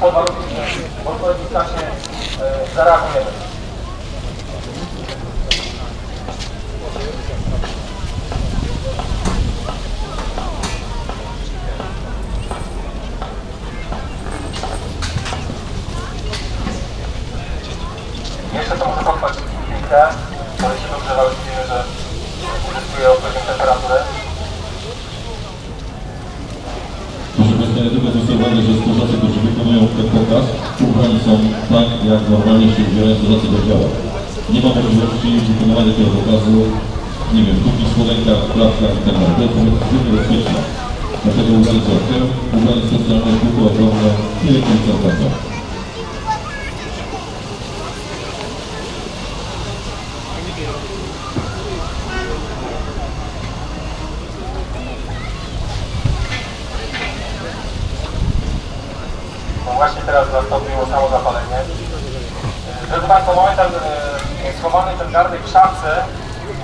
w odpowiednim czasie zareagujemy. Jeszcze to może potrwać chwilkę, ale się dogrzewały, widzimy, że uzyskuje odpowiednią temperaturę. Zwrócę uwagę, że strażacy, którzy wykonują ten pokaz, ubrani są tak, jak normalnie się ubierają strażacy do działa. Nie ma możliwości wykonywania tego pokazu, nie wiem, w długich spodenkach, klapkach itd. To jest zbyt bezpieczne. Dlatego ubrani specjalne buty ochronne nie do właśnie teraz nastąpiło samo zapalenie. Drodzy Państwo, mamy ten e, schowany ten garnek w szafce,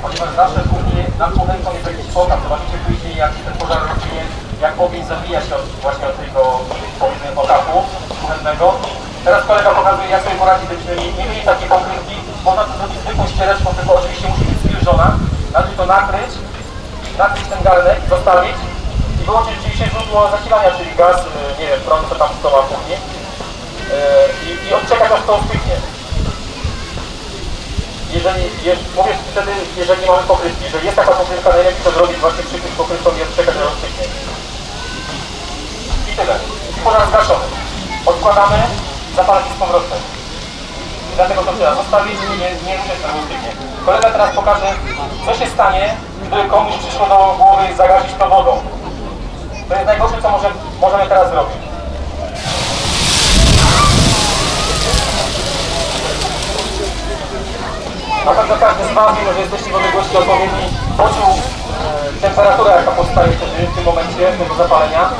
ponieważ zawsze kuchni nad pochętą jest jakiś pokaz. Zobaczycie później, jak ten pożar rozwinie, jak ogień zabija się od, właśnie od tego, powiedzmy, okapu kuchennego. Teraz kolega pokazuje, jak sobie poradzić, żebyśmy nie, mieli takiej pokrywki. Można to zrobić zwykłą ściereczką, tylko oczywiście musi być zwilżona. Należy to nakryć, nakryć ten garnek, zostawić wyłączyć oczywiście źródło zasilania, czyli gaz, y, nie wiem, prąd, co tam kto ma w kuchni. Y, I, i odczekać aż to ostygnie. Jeżeli, je, mówię wtedy, jeżeli nie mamy pokrywki, jeżeli jest taka pokrywka, najlepiej to zrobić właśnie przykryć pokrywką i odczekać aż ostygnie. I tyle. I pożar zgaszony. Odkładamy, zapalać z powrotem. I dlatego to trzeba zostawić i nie, nie ruszać na ostygnie. Kolega teraz pokaże, co się stanie, gdy komuś przyszło do głowy zagasić to wodą. To jest najgorsze, co może, możemy teraz zrobić. Na pewno każdy z Was, mimo że jesteście w odległości odpowiedniej, poczuł e, temperaturę, jaka powstaje w tym momencie tego zapalenia.